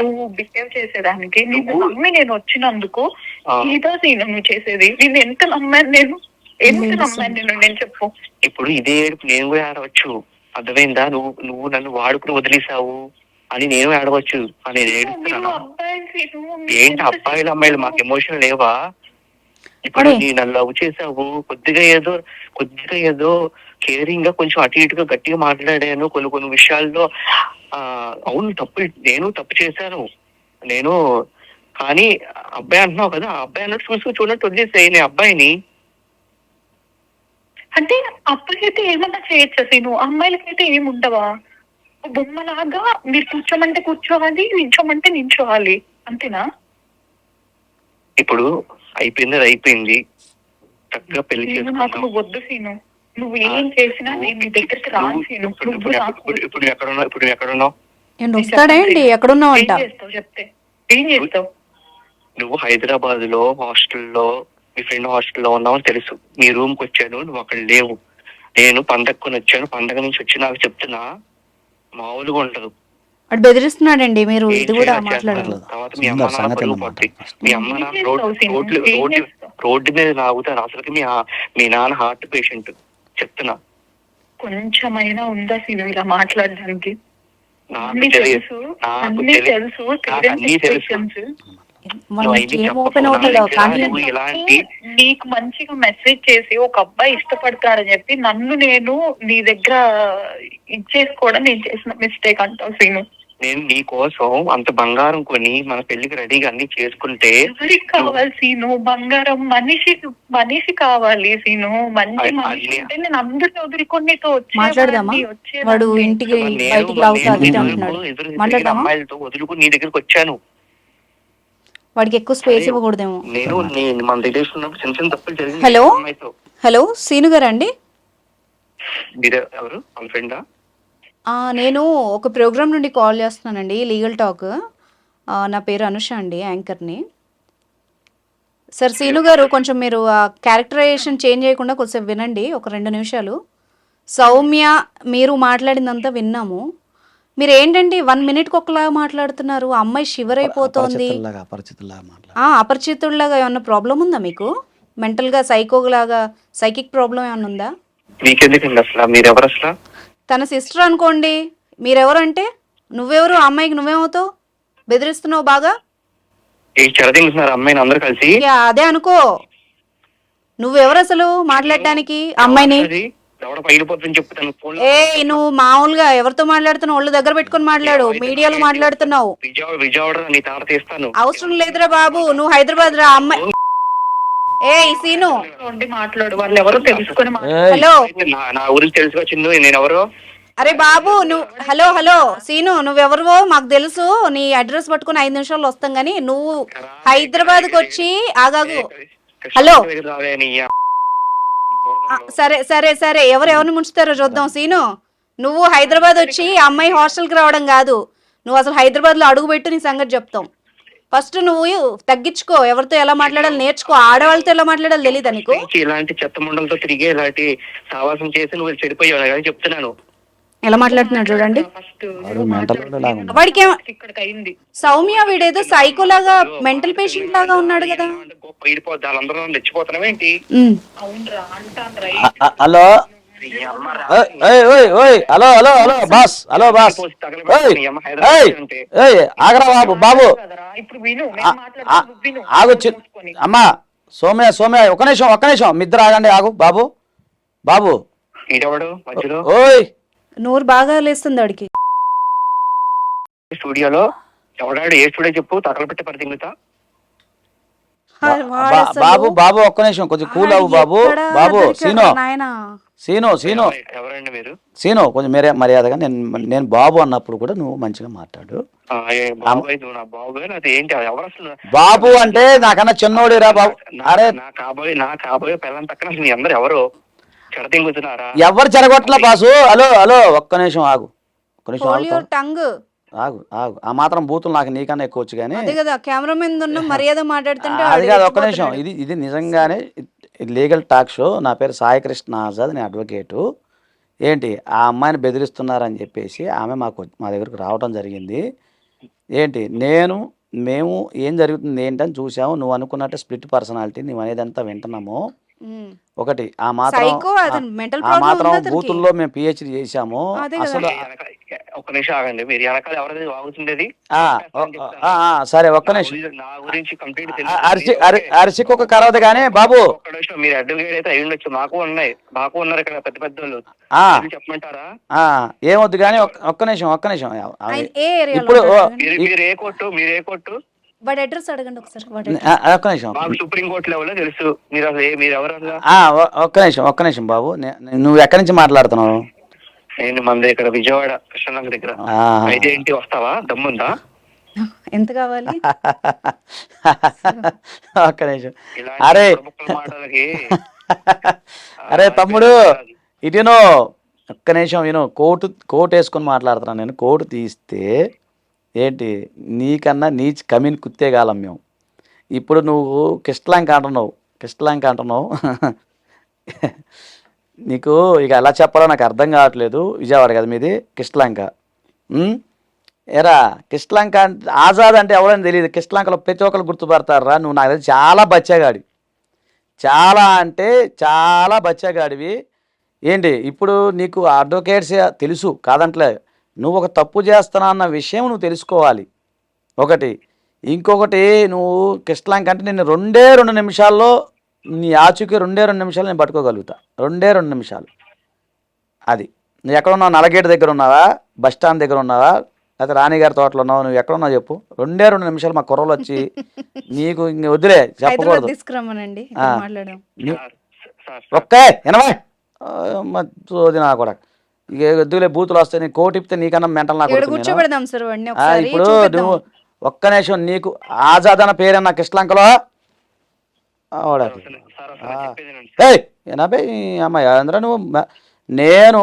నువ్వు- బిహేవ్ చేసేదానికి నేను నమ్మి నేను వచ్చినందుకు. ఇదో సీను నువ్వు చేసేది. నేను ఎంత నమ్మాను నేను? ఎంత నమ్మాను నేను? నేను చెప్పు. ఇప్పుడు ఇదే ఏడుపు నేను కూడా ఆడవచ్చు అర్థమైందా? నువ్వు నువ్వు నన్ను వాడుకుని వదిలేసావు అని నేను ఆడవచ్చు అని నేను ఏంటి అబ్బాయిలు అమ్మాయిలు? మాకు ఎమోషన్ లేవా? ఇప్పుడు. నీ నన్ను లవ్ చేసావు కొద్దిగా ఏదో కొద్దిగా ఏదో కేరింగ్గా కొంచెం అటు ఇటుగా గట్టిగా మాట్లాడాను కొన్ని కొన్ని విషయాల్లో. ఆ అవును తప్పు నేను తప్పు చేశాను. నేను కానీ అబ్బాయి అంటున్నావు కదా ఆ అబ్బాయి అన్నట్టు చూసి చూడట్టు వదిలేసాయి నీ అబ్బాయిని. అంటే అబ్బాయిలైతే ఏమన్నా చేయొచ్చా సీను? అమ్మాయిలకైతే ఏమి ఉండవా? బొమ్మలాగా మీరు కూర్చోమంటే కూర్చోవాలి నించోమంటే నించోవాలి అంతేనా? ఇప్పుడు అయిపోయింది అది అయిపోయింది. చక్కగా పెళ్ళి నాకు చేసుకుందాం నువ్వు వద్దు సీను. నువ్వు ఏం చేసినా నేను నీ దగ్గరికి రాను నువ్వు- సీను. ఇప్పుడు- నువ్వు ఇప్పుడు నాకు ఇప్పుడు- ఇప్పుడు ఎక్కడున్నావు? ఇప్పుడు ఎక్కడున్నావు? ఏంటి? వస్తాడేంటి ఎక్కడున్నావంట ఏం చేస్తావు? చెప్తే. ఏం చేస్తావు? నువ్వు హైదరాబాద్లో హాస్టల్లో మీ ఫ్రెండ్ హాస్టల్లో ఉన్నావని తెలుసు. మీ రూమ్కి వచ్చాను నువ్వు అక్కడ లేవు. నేను పండగకొని వచ్చాను. పండగ నుంచి వచ్చి నాకు చెప్తున్నా మామూలుగా ఉండదు. వాడు బెదిరిస్తున్నాడండి మీరు ఇది కూడా చేయాలో? మాట్లాడాలి చేస్తాను. తర్వాత మీ అమ్మ నాన్న సంగతి పరువు అన్నమాట. పోద్ది. మీ అమ్మ ఏం నాన్న చేస్తావు? రోడ్డు? రోడ్లు మీద నాగుతారు అసలుకి మీ ఆ- మీ నాన్న హార్ట్ పేషెంట్ చెప్తున్నా. కొంచెమైనా ఉందా సీను ఇలా మాట్లాడడానికి? నాకు తెలుసు. నాకు తెలుసు. అన్నీ తెలుసు. నాకు మంచిగా మెసేజ్ చేసి ఒక అబ్బాయి ఇష్టపడతాడని చెప్పి నన్ను నేను నీ దగ్గర ఇచ్చేసుకోవడం నేను చేసిన మిస్టేక్ అంటావు సీను. నేను నీ కోసం అంత బంగారం కొని మన పెళ్ళికి రెడీగా అన్ని చేసుకుంటే ఎవరికి కావాలి సీను? బంగారం మనిషి మనిషి కావాలి సీను. మంచి మనిషి నేను అందరిని వదులుకొని నీతో వచ్చేవాడిని, మాట్లాడదామా. వాడు ఇంటికి బయటికి అంటున్నాడు. అమ్మాయిలతో వదులుకుని నీ దగ్గరికి వచ్చాను. వాడికి ఎక్కువ స్పేస్ ఇవ్వకూడదేమో. నేను నేను మన రిలేషన్ చిన్న చిన్న తప్పులు జరిగింది హలో? అమ్మాయితో హలో? సీను గారు అండి? మీరు ఎవరు? ఫ్రెండా నేను ఒక ప్రోగ్రామ్ నుండి కాల్ చేస్తున్నానండి లీగల్ టాక్. ఆ, నా పేరు అనుష అండి యాంకర్ని. సార్ సీను గారు కొంచెం మీరు ఆ క్యారెక్టరైజేషన్ చేంజ్ చేయకుండా కొంచెం వినండి ఒక రెండు నిమిషాలు. సౌమ్య మీరు మాట్లాడిందంతా విన్నాము. మీరు ఏంటండి వన్ మినిట్కి ఒకలాగా మాట్లాడుతున్నారు అమ్మాయి షివర్ అయిపోతోంది అపరిచితుల్లాగా ఏమన్నా ప్రాబ్లం ఉందా మీకు? మెంటల్గా సైకోలాగా సైకిక్ ప్రాబ్లం ఏమన్నా ఉందా? అసలు? మీరెవరు అసలు తన సిస్టర్ అనుకోండి మీరెవరు అంటే నువ్వెవరు? ఆ అమ్మాయికి నువ్వేమవుతావు? బెదిరిస్తున్నావు బాగా? ఈ చెరదింటున్నారు అమ్మాయిని అందరూ కలిసి? యా అదే అనుకో. నువ్వెవరు అసలు మాట్లాడటానికి అమ్మాయిని? అది ఎవడ పగిలిపోతుందని చెప్తాను ఫోన్ ఏ నువ్వు మామూలుగా ఎవరితో మాట్లాడుతున్నావు? ఒళ్ళు దగ్గర పెట్టుకొని మాట్లాడు. మీడియాలో మాట్లాడుతున్నావు. విజయవాడ విజయవాడ నీ తాట తీస్తాను. అవసరం లేదురా బాబు. నువ్వు హైదరాబాద్ రా అమ్మాయి ఏయ్ సీను. ఉండి మాట్లాడు వాళ్ళు ఎవరో తెలుసుకొని మాట్లాడు. ఏయ్, హలో. నా- గురించి నేను ఎవరు అరే బాబు నువ్వు హలో హలో. సీను నువ్వెవరివో? మాకు తెలుసు. నీ అడ్రస్ పట్టుకుని ఐదు నిమిషాల్లో వస్తాం కానీ నువ్వు హైదరాబాద్కి వచ్చి ఆగాగు. హలో. సరే సరే సరే. ఎవరు ఎవరిని ముంచుతారో చూద్దాం. సీను నువ్వు హైదరాబాద్ వచ్చి ఆ అమ్మాయి హాస్టల్కి రావడం కాదు. నువ్వు అసలు హైదరాబాద్లో అడుగుపెట్టు నీ సంగతి చెప్తాం. ఫస్ట్ నువ్వు తగ్గించుకో ఎవరితో ఎలా మాట్లాడాలి నేర్చుకో ఆడవాళ్ళతో ఎలా మాట్లాడాలి తెలీదా నీకు? ఇలాంటి చెత్త ముండలతో తిరిగి ఇలాంటి సావాసం చేసి నువ్వు చెడిపోయావు కానీ చెప్తున్నాను. ఎలా మాట్లాడుతున్నాడు చూడండి. వాడికి సౌమ్య వీడేదో సైకో లాగా మెంటల్ పేషెంట్ లాగా ఉన్నాడు కదా. Hello? Hello hello hello boss hello boss. ఆగరా బాబు బాబు. ఆగు. అమ్మా సోమ్య సోమ్య ఒక నిమిషం ఒక్క నిమిషం మీ ఇద్దరు ఆగండి ఆగు బాబు బాబు. ఓయ్. నోరు బాగా లేస్తుంది వాడికి స్టూడియోలో ఎవడాడు? ఏ స్టూడియో చెప్పు తగల పెట్టి పరితింగుతా హా, వాడు బా- అసలు- బాబు బాబు ఒక్క నిమిషం కొంచెం కూల్ అవ్వు బాబు. బాబు సీను. సీను సీను. ఎవరండి మీరు? సీను కొంచెం మీరే మర్యాదగా నేను నేను బాబు అన్నప్పుడు కూడా నువ్వు మంచిగా మాట్లాడు. బాబు అంటే నాకన్నా చిన్నోడిరా బాబు. నా- అరే. నా కాబోయే నా కాబోయే పిల్లల పక్కన అసలు మీ అందరు ఎవరు? చెడతింగుతున్నారా ఎవరు చెరగొట్టలే బాసు? హలో హలో ఒక్క నిమిషం ఆగు. ఒక్క నిమిషం టంగ్. ఆగు ఆగు. ఆ మాత్రం బూతులు నాకు నీకన్నా ఎక్కువ వచ్చు కానీ అదే కదా కెమెరా మీద ఉన్న మర్యాద మాట్లాడుతుంటే అది కాదు ఒక్క నిమిషం. ఇది ఇది నిజంగానే లీగల్ టాక్ షో. నా పేరు సాయి కృష్ణ ఆజాద్ నేను అడ్వకేటు. ఏంటి ఆ అమ్మాయిని బెదిరిస్తున్నారని చెప్పేసి ఆమె మాకు మా దగ్గరకు రావడం జరిగింది. ఏంటి నేను మేము ఏం జరుగుతుంది ఏంటని చూసాము నువ్వు అనుకున్నట్టు స్ప్లిట్ పర్సనాలిటీ నువ్వు అనేదంతా వింటున్నాము. ఉమ్. ఒకటి ఆ మాత్రం ఆ మాత్రం? బూతుల్లో మేము పిహెచ్డి చేశాము. అసలు ఒక్క నిమిషం ఆగండి. మీరు వెనకాల ఎవరైతే వాగుతుండేది? సరే ఒక్క నిమిషం. నా గురించి కంప్లీట్ అరిసికి ఒక కరవదు కానీ బాబు. మీరు అడ్వకేట్ అయితే అయి ఉండొచ్చు. మాకు ఉన్నాయి. మాకు ఉన్నారు ఇక్కడ పెద్ద పెద్ద వాళ్ళు చెప్పమంటారా? ఆ, ఏమొద్దు కానీ ఒక్క- నిమిషం ఒక్క నిమిషం. ఇప్పుడు? మీరు మీరు ఏ కోర్టు? మీరు ఏ కోర్టు? వాడి అడ్రస్ అడగండి ఒకసారి. వాడి ఒక్క నిమిషం. మాకు సుప్రీం కోర్టు లెవెల్లో తెలుసు. మీరు అసలు ఏ- మీరు ఎవరు అసలు? ఆ, ఒ- ఒక్క నిమిషం ఒక్క నిమిషం బాబు. నే- నువ్వు ఎక్కడి నుంచి మాట్లాడుతున్నావు? నేను మన ఇక్కడ విజయవాడ కృష్ణనగర్ దగ్గర. అయితే ఏంటి వస్తావా? దమ్ముందా? ఎంత కావాలి? ఒక్క నిమిషం. ఇలాంటి అరే. బుర్రబుక్కల మాటలకి అరే తమ్ముడు ఇటును ఒక్క నిమిషం విను. కోటు కోట్ వేసుకొని మాట్లాడుతున్నాను నేను. కోటు తీస్తే ఏంటి? నీకన్నా నీ కమిన్ కుత్తేగాలం మేము. ఇప్పుడు నువ్వు కిష్టలాంక అంటున్నావు. కిష్టలాంక అంటున్నావు. నీకు ఇక ఎలా చెప్పాలో నాకు అర్థం కావట్లేదు. విజయవాడ కదా మీది? కిష్టలాంక. ఎరా కిష్టలాంక అంటే ఆజాద్ అంటే ఎవరైనా తెలియదు కిష్టలాంకలో ప్రతి ఒక్కరు గుర్తుపడతారా నువ్వు నాకు తెలిసి చాలా బచ్చగాడి చాలా అంటే చాలా బచ్చగాడివి. ఏంటి? ఇప్పుడు నీకు అడ్వకేట్స్ తెలుసు. కాదంటలే. నువ్వు ఒక తప్పు చేస్తున్నా అన్న విషయం నువ్వు తెలుసుకోవాలి. ఒకటి ఇంకొకటి నువ్వు కిష్టలంక అంటే నేను రెండే రెండు నిమిషాల్లో నీ ఆచూకీ రెండే రెండు నిమిషాలు నేను పట్టుకోగలుగుతా. రెండే రెండు నిమిషాలు. అది. నువ్వు ఎక్కడ ఉన్నావు? నలగేట్ దగ్గర ఉన్నావా? బస్ స్టాండ్ దగ్గర ఉన్నావా? లేకపోతే రాణిగారి తోటలో ఉన్నావు? నువ్వు ఎక్కడ ఉన్నావు చెప్పు. రెండే రెండు నిమిషాలు మా కుర్రలు వచ్చి నీకు ఇంక వదిలే చెప్పకూడదు. ఒక్కే ఎనభై చోది నా కూడా ఇక ఎద్దులే బూతులు వస్తాయి నీ కోటిప్తే నీకన్నా మెంటల్ నా ఇక్కడ కొడుకు నేను. కూర్చోబెడదాం సార్ వాడిని ఆ, ఒకసారి ఇప్పుడు. నువ్వు ఒక్క నిమిషం నీకు ఆజాద్ అన్న చెప్పేది వినండి. ఏయ్ ఎనభై అమ్మాయి? అందరూ నువ్వు నేను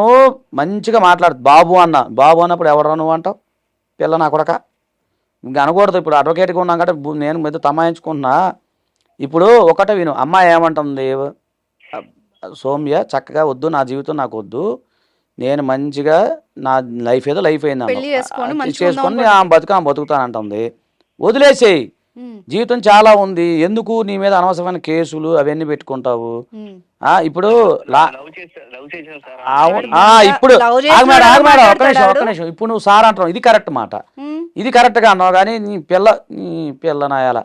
మంచిగా మాట్లాడు బాబు అన్న. బాబు అన్నప్పుడు ఎవరు నువ్వు అంటావు? పిల్ల నా కొడక? ఇంక అనకూడదు ఇప్పుడు అడ్వకేట్గా ఉన్నాం కాబట్టి నేను మీద తమాయించుకుంటున్నా. ఇప్పుడు ఒకటే విను అమ్మాయి ఏమంటుంది? సౌమ్య చక్కగా వద్దు నా జీవితం నాకు వద్దు. నేను మంచిగా నా లైఫ్ ఏదో లైఫ్ అయింది పెళ్ళి చేసుకొని అన్నావు. మంచిగా చేసుకొని ఉందాం ఆ బతుక బతుకుతానంటుంది వదిలేసేయి. జీవితం చాలా ఉంది. ఎందుకు నీ మీద అనవసరమైన కేసులు అవన్నీ పెట్టుకుంటావు. ఆ ఇప్పుడు ఇప్పుడు ఒక్క నిమిషం. ఒక్క నిమిషం. ఇప్పుడు నువ్వు సార్ అంటున్నావు. ఇది కరెక్ట్ మాట. ఇది కరెక్ట్గా అన్నావు కానీ నీ పిల్ల నీ పిల్ల నాయాల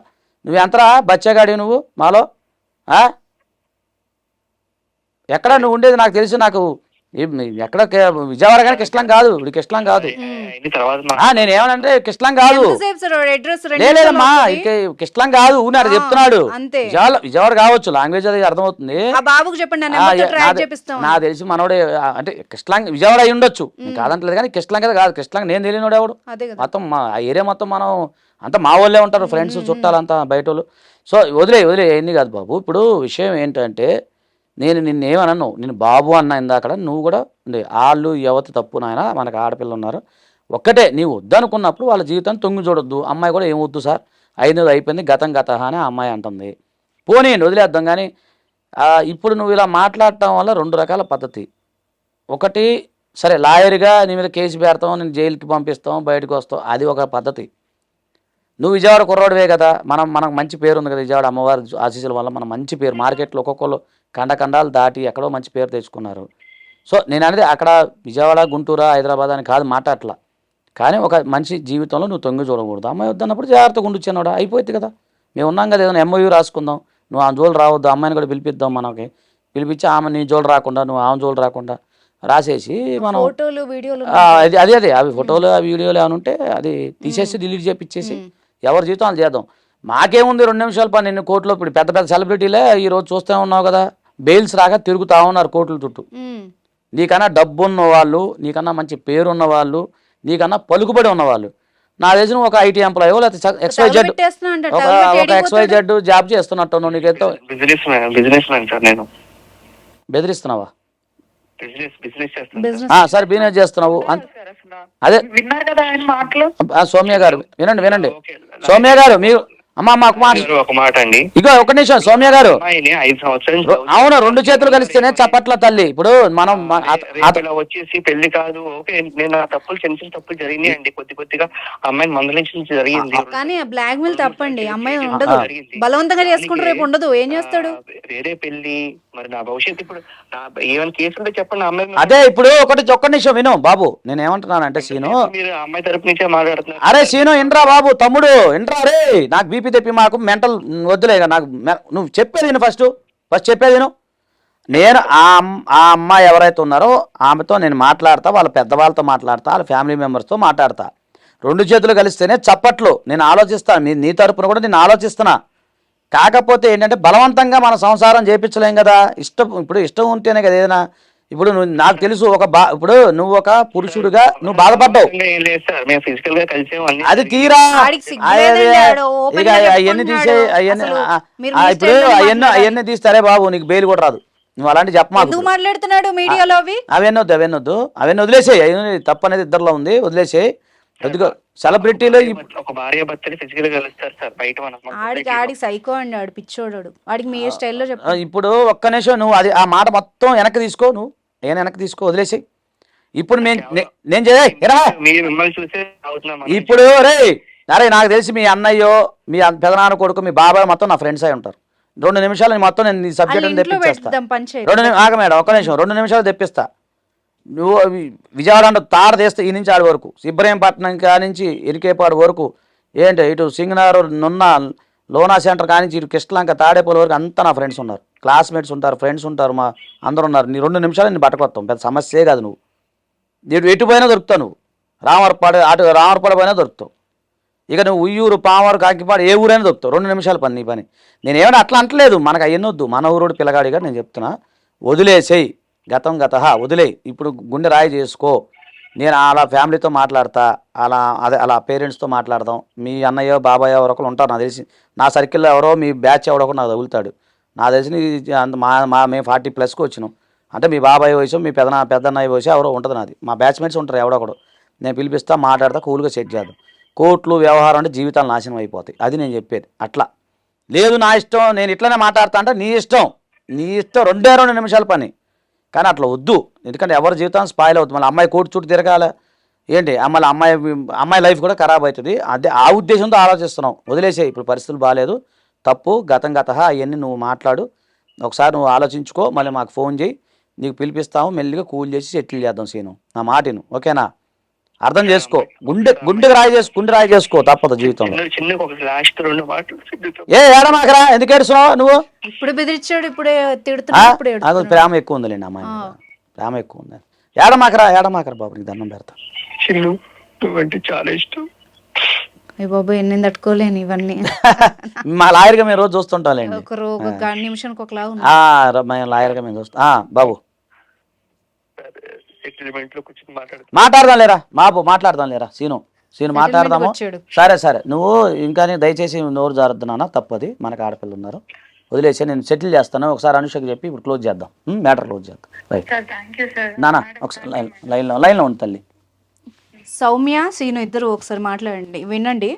నువ్వు ఎంతరా? బచ్చగాడి నువ్వు? మాలో? ఆ? ఎక్కడ నువ్వు ఉండేది? నాకు తెలుసు నాకు ఎక్కడ విజయవాడ కానీ కిష్టలం కాదు ఇప్పుడు కిష్టలం కాదు. నేను ఏమనంటే కిష్టలం కాదు. ఎంతసేపు సార్ అడ్రస్ లేదమ్మా ఇక కిష్టలం కాదు ఆ, చెప్తున్నాడు. అంతే. విజయవాడ కావచ్చు లాంగ్వేజ్ అది అర్థమవుతుంది. నాకు తెలిసి మనోడే అంటే కిష్టలం విజయవాడ అయి ఉండొచ్చు. కాదంటలేదు కానీ కిష్టలం కదా కాదు కిష్టలం నేను తెలియనోడు ఎవడు? మొత్తం మా ఆ ఏరియా మొత్తం మనం అంతా మా వాళ్ళే ఉంటారు ఫ్రెండ్స్ చుట్టాలంతా బయట వాళ్ళు సో వదిలే వదిలే ఎన్ని కాదు బాబు. ఇప్పుడు విషయం ఏంటంటే నేను నిన్ను ఏమనను నేను బాబు అన్న ఇందాకడ నువ్వు కూడా ఉంది. వాళ్ళు యువత తప్పు నాయన మనకు ఆడపిల్ల ఉన్నారు. ఒక్కటే నీవు వద్దనుకున్నప్పుడు వాళ్ళ జీవితాన్ని తొంగి చూడొద్దు. అమ్మాయి కూడా ఏం వద్దు సార్? ఐదు అయిపోయింది గతం గత అని ఆ అమ్మాయి అంటుంది. పోనీయండి వదిలేద్దాం కానీ ఇప్పుడు నువ్వు ఇలా మాట్లాడటం వల్ల రెండు రకాల పద్ధతి. ఒకటి సరే లాయర్గా నీ మీద కేసు పెడతాం నేను జైలుకి పంపిస్తాం బయటకు వస్తాం అది ఒక పద్ధతి. నువ్వు విజయవాడ కుర్రోడివే కదా మనం మనకు మంచి పేరు ఉంది కదా విజయవాడ అమ్మవారి ఆశీస్సుల వల్ల మనం మంచి పేరు మార్కెట్లో ఒక్కొక్కరు కండ కండాలు దాటి ఎక్కడో మంచి పేరు తెచ్చుకున్నారు. సో నేను అనేది అక్కడ విజయవాడ గుంటూరు హైదరాబాద్ అని కాదు మాట్లాడట్లా. కానీ ఒక మనిషి జీవితంలో నువ్వు తొంగి చూడకూడదు. అమ్మాయి వద్దన్నప్పుడు జాగ్రత్తగా ఉండుచ్చానోడా అయిపోయింది కదా. మేము ఉన్నాం కదా ఏదైనా ఎంఓయూ రాసుకుందాం. నువ్వు ఆమె జోలు రావద్దు అమ్మాయిని కూడా పిలిపిద్దాం మనకి. పిలిపించి ఆమె నీ జోలు రాకుండా నువ్వు ఆమె జోలు రాకుండా రాసేసి మనం ఫోటోలు వీడియోలు అది అదే అదే అవి ఫోటోలు ఆ వీడియోలు ఏమైనా ఉంటే అది తీసేసి డిలీట్ చేపిచ్చేసి ఎవరి జీవితం వాళ్ళు చేద్దాం. మాకేముంది రెండు నిమిషాల పని నిన్ను కోర్టులో ఇప్పుడు పెద్ద పెద్ద సెలబ్రిటీలే ఈ రోజు చూస్తూ ఉన్నావు కదా. బెయిల్స్ రాగా తిరుగుతా ఉన్నారు కోర్టుల చుట్టూ. నీకన్నా డబ్బు ఉన్న వాళ్ళు నీకన్నా మంచి పేరు ఉన్న వాళ్ళు నీకన్నా పలుకుబడి ఉన్నవాళ్ళు నా తెలిసిన ఒక ఐటీ ఎంప్లాయో లేకపోతే ఎక్స్వై జెడ్ ఒక ఎక్స్వై జెడ్ జాబ్ చేస్తున్నట్టు సార్ నేను. బెదిరిస్తున్నావా? బిజినెస్ బిజినెస్ చేస్తాను బిజినెస్ ఆ, సరే బిజినెస్ చేస్తున్నావు. అదే విన్నారు కదా ఆయన మాటలు? ఆ, సౌమ్య గారు వినండి వినండి. ఓకే. సౌమ్య గారు మీరు అమ్మా మాకు మాట ఒక మాట అండి. ఇగో ఒక నిమిషం సౌమ్య గారు. ఐదు సంవత్సరాలు అవును రెండు చేతులు కలిస్తేనే చప్పట్ల తల్లి. ఇప్పుడు మనం వచ్చేసి పెళ్ళి కాదు. ఓకే నేను ఆ తప్పులు చిన్న చిన్న తప్పులు జరిగినాయి అండి. కొద్ది కొద్దిగా అమ్మాయిని మందలించి జరిగింది. కానీ ఆ బ్లాక్ మెయిల్ తప్పండి. అమ్మాయి ఉండదు. బలవంతంగా చేసుకుంటే రేపు ఉండదు. ఏం చేస్తాడు? వేరే పెళ్ళి మరి నా భవిష్యత్తు ఇప్పుడు నా ఏమైనా కేసు ఉంటే చెప్పండి అమ్మాయి. అదే ఇప్పుడు ఒకటి ఒక్క నిమిషం విను బాబు. నేను ఏమంటున్నానంటే సీను. మీరు అమ్మాయి తరపు నుంచే మాట్లాడుతున్నారు. అరే సీను ఇంట్రా బాబు తమ్ముడు ఇంట్రా రే. నాకు బీపీ తెప్పి మాకు మెంటల్ వద్దులే నాకు నువ్వు చెప్పేది విను ఫస్ట్. ఫస్ట్ చెప్పేది విను. నేను ఆ ఆ అమ్మాయి ఎవరైతే ఉన్నారో ఆమెతో నేను మాట్లాడతా వాళ్ళ పెద్దవాళ్ళతో మాట్లాడతా వాళ్ళ ఫ్యామిలీ మెంబర్స్తో మాట్లాడతా. రెండు చేతులు కలిస్తేనే చప్పట్లు. నేను ఆలోచిస్తాను నీ తరపున కూడా నేను ఆలోచిస్తున్నా. కాకపోతే ఏంటంటే బలవంతంగా మన సంసారం చేపించలేం కదా. ఇష్టం ఇప్పుడు ఇష్టం ఉంటేనే కదా ఏదైనా. ఇప్పుడు నువ్వు నాకు తెలుసు ఒక బా ఇప్పుడు నువ్వు ఒక పురుషుడిగా నువ్వు బాధపడ్డావు. అది తీరా? ఇక అవన్నీ తీసే. అవన్నీ ఇప్పుడు అవన్నీ. అవన్నీ తీస్తారే బాబు నీకు బెయిల్ కూడా రాదు. నువ్వు అలాంటి ఎందుకు చెప్పమాకు మాట్లాడుతున్నాడు మీడియాలో అవి? అవన్నీ వద్దు అవన్నీ వద్దు. అవన్నీ వదిలేసేయి. అవన్నీ తప్పు అనేది ఇద్దరిలో ఉంది వదిలేసేయి. కొద్దిగా సెలబ్రిటీలు ఒక భార్య భర్తని ఫిజికల్గా కలుస్తారు సార్ బయట మనం ఆడికి ఆడికి సైకో అండి ఆడు పిచ్చోడు ఆడికి మీ స్టైల్లో చెప్పు. ఇప్పుడు ఒక్క నిమిషం నువ్వు అది ఆ మాట మొత్తం వెనక్కి తీసుకో నువ్వు. నేను వెనక్కి తీసుకో వదిలేసేయి. ఇప్పుడు నేను నేను చేయ మీరు మిమ్మల్ని చూసే అవుతున్నాం ఇప్పుడు రే అరే నాకు తెలిసి మీ అన్నయ్యో మీ పెదనాన్న కొడుకు మీ బాబాయ్ మొత్తం నా ఫ్రెండ్స్ అయి ఉంటారు. రెండు నిమిషాలు మొత్తం నేను సబ్జెక్ట్ పంచాయతీ రెండు ఆగ మేడం ఒక్క నిమిషం. రెండు నిమిషాలు తెప్పిస్తా. నువ్వు అవి విజయవాడ తార తీస్తే ఈ నుంచి ఆడి వరకు ఇబ్రహీంపట్నం కానించి ఇరికేపాడు వరకు ఏంటి ఇటు సింగనారు నున్న లోనా సెంటర్ కానించి ఇటు కృష్ణలంక తాడేపల్లి వరకు అంతా నా ఫ్రెండ్స్ ఉన్నారు. క్లాస్మేట్స్ ఉంటారు ఫ్రెండ్స్ ఉంటారు మా అందరు ఉన్నారు. నీ రెండు నిమిషాలు నేను పట్టుకొస్తాం పెద్ద సమస్యే కాదు నువ్వు. ఎటు ఎటు పోయినా దొరుకుతావు నువ్వు. రామర్పాడు అటు రామర్పాడు పోయినా దొరుకుతావు. ఇక నువ్వు ఉయ్యూరు పామరు కాకిపాడు ఏ ఊరైనా దొరుకుతావు. రెండు నిమిషాల పని నీ పని. నేను అట్లా అంటలేదు మనకు అయ్యనొద్దు మన ఊరోడు పిల్లగాడిగా నేను చెప్తున్నా. వదిలేసేయి. గతం గత వదిలే ఇప్పుడు గుండె రాయి చేసుకో. నేను అలా ఫ్యామిలీతో మాట్లాడతా అలా అదే అలా పేరెంట్స్తో మాట్లాడదాం. మీ అన్నయ్యో బాబాయ్ ఎవరొకరు ఉంటారు నాకు తెలిసి నా సర్కిల్లో ఎవరో మీ బ్యాచ్ ఎవడొకరు నాకు తగులుతాడు. నా తెలిసి మా మా మేము ఫార్టీ ప్లస్కి వచ్చినాం. అంటే మీ బాబాయ్ వయసు మీ పెదనా పెద్దన్నయ్య వయసు ఎవరో ఉంటుంది నాది. మా బ్యాచ్మేట్స్ ఉంటారు ఎవడొకడు నేను పిలిపిస్తా మాట్లాడతా కూల్గా సెట్ చేద్దాం. కోర్టులు వ్యవహారం అంటే జీవితాలు నాశనం అయిపోతాయి. అది నేను చెప్పేది. అట్లా. లేదు నా ఇష్టం నేను ఇట్లనే మాట్లాడతా అంటే నీ ఇష్టం. నీ ఇష్టం రెండే రెండు నిమిషాల పని. కానీ అట్లా వద్దు. ఎందుకంటే ఎవరి జీవితం స్పాయిల్ అవుతుంది. మళ్ళీ అమ్మాయి కోర్టు చుట్టూ తిరగాల. ఏంటి? మళ్ళీ అమ్మాయి అమ్మాయి లైఫ్ కూడా ఖరాబ్ అవుతుంది. అదే ఆ ఉద్దేశంతో ఆలోచిస్తున్నావు వదిలేసే ఇప్పుడు పరిస్థితులు బాగాలేదు తప్పు గతం గత అవన్నీ నువ్వు మాట్లాడు. ఒకసారి నువ్వు ఆలోచించుకో. మళ్ళీ మాకు ఫోన్ చేయి. నీకు పిలిపిస్తాము. మెల్లిగా కూల్ చేసి సెటిల్ చేద్దాం సీను. నా మాటిను ఓకేనా? అర్థం చేసుకో. గుండె గుండెకి రాయి చేసుకో గుండె రాయి చేసుకో తప్పదు జీవితంలో. చిన్న చిన్న ఒక లాస్ట్ రెండు మాటలు సిద్ధుతో. ఏ ఏడమాకరా? ఎందుకు ఏడుస్తున్నావు నువ్వు? ఇప్పుడు బెదిరించాడు ఇప్పుడే? తిడుతున్నాడు అది. ప్రేమ ఎక్కువ ఉందిలేండి అమ్మాయి. ప్రేమ ఎక్కువ ఉంది. ఏడమాకరా ఏడమాకరా బాబు నీకు దండం పెడతా. చిన్ను నువ్వంటే చాలా ఇష్టం. ఏ బాబు ఎన్ని తట్టుకోలేను ఇవన్నీ. మా లాయర్గా మేము రోజు చూస్తుంటాంలేండి ఒక రో- ఒక గంట నిమిషానికి ఒకలా మేము లాయర్గా మేము చూస్తాం ఆ, బాబు. సెటిల్మెంట్లో కూర్చొని మాట్లాడుతూ మాట్లాడదాం లేరా? బాబు మాట్లాడదాం లేరా? సీను సీను మాట్లాడదాము? సరే సరే. నువ్వు ఇంకా దయచేసి నోరు జారద్దు నాన్న తప్పది. మనకు ఆడపిల్లలు ఉన్నారు. వదిలేసి నేను సెటిల్ చేస్తాను. ఒకసారి అనుషకి చెప్పి ఇప్పుడు క్లోజ్ చేద్దాం. మ్యాటర్ క్లోజ్ చేద్దాం. Right sir thank you sir నానా ఒకసారి లైన్ లైన్లో లైన్లో ఉంది తల్లి. సౌమ్య శ్రీను ఇద్దరు ఒకసారి మాట్లాడండి. వినండి.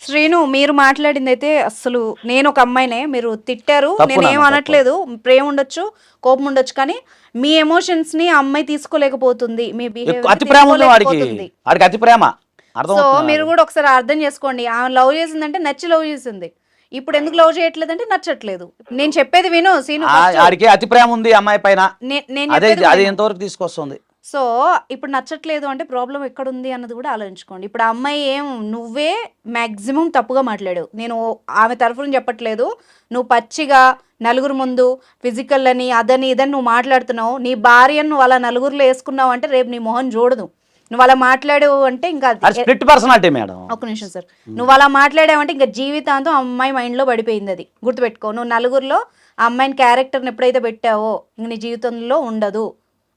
శ్రీను మీరు మాట్లాడింది అయితే అసలు నేను ఒక అమ్మాయినే మీరు తిట్టారు. నేనేం అనట్లేదు. ప్రేమ ఉండొచ్చు కోపం ఉండొచ్చు కానీ మీ ఎమోషన్స్ని అమ్మాయి తీసుకోలేకపోతుంది. మీ అతి ప్రేమ వాడికి. అతి ప్రేమ. సో మీరు కూడా ఒకసారి అర్థం చేసుకోండి. ఆమె లవ్ చేసిందంటే నచ్చి లవ్ చేసింది. ఇప్పుడు ఎందుకు లవ్ చేయట్లేదు అంటే నచ్చట్లేదు. నేను చెప్పేది విను సీను అతి ప్రేమ ఉంది అమ్మాయి పైన. నేను అదే. ఎంతవరకు తీసుకొస్తుంది? సో ఇప్పుడు నచ్చట్లేదు అంటే ప్రాబ్లం ఎక్కడుంది అన్నది కూడా ఆలోచించుకోండి. ఇప్పుడు ఆ అమ్మాయి ఏం నువ్వే మ్యాక్సిమం తప్పుగా మాట్లాడావు. నేను ఆమె తరఫున చెప్పట్లేదు. నువ్వు పచ్చిగా నలుగురు ముందు ఫిజికల్ అని అదని ఇదని నువ్వు మాట్లాడుతున్నావు. నీ భార్యను నువ్వు అలా నలుగురిలో వేసుకున్నావు అంటే రేపు నీ మొహం చూడదు. నువ్వు అలా మాట్లాడావు అంటే ఇంకా స్ప్లిట్ పర్సనాలిటీ మేడం. ఒక నిమిషం సార్. నువ్వు అలా మాట్లాడావంటే ఇంకా జీవితాంతం ఆ అమ్మాయి మైండ్లో పడిపోయింది అది. గుర్తుపెట్టుకో నువ్వు నలుగురిలో ఆ అమ్మాయిని క్యారెక్టర్ని ఎప్పుడైతే పెట్టావో ఇంక నీ జీవితంలో ఉండదు.